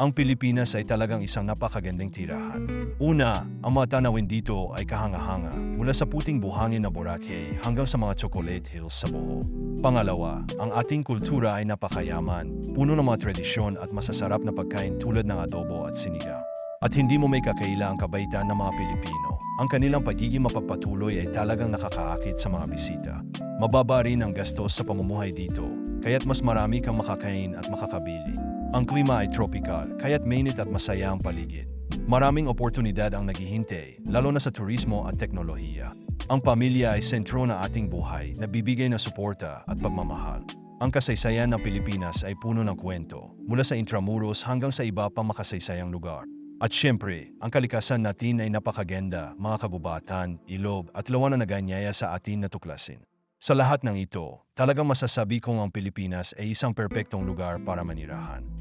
Ang Pilipinas ay talagang isang napakagandang tirahan. Una, ang mga tanawin dito ay kahanga-hanga mula sa puting buhangin na Boracay hanggang sa mga chocolate hills sa Bohol. Pangalawa, ang ating kultura ay napakayaman, puno ng mga tradisyon at masasarap na pagkain tulad ng adobo at sinigang. At hindi mo may kakaila ang kabaitan ng mga Pilipino. Ang kanilang pagiging mapagpatuloy ay talagang nakakaakit sa mga bisita. Mababa rin ang gastos sa pamumuhay dito, kaya't mas marami kang makakain at makakabili. Ang klima ay tropical, kaya't mainit at masaya ang paligid. Maraming oportunidad ang naghihintay, lalo na sa turismo at teknolohiya. Ang pamilya ay sentro na ating buhay na bibigay na suporta at pagmamahal. Ang kasaysayan ng Pilipinas ay puno ng kwento, mula sa intramuros hanggang sa iba pang makasaysayang lugar. At syempre, ang kalikasan natin ay napakaganda, mga kagubatan, ilog at lawan na naganyaya sa atin na tuklasin. Sa lahat ng ito, talagang masasabi kong ang Pilipinas ay isang perpektong lugar para manirahan.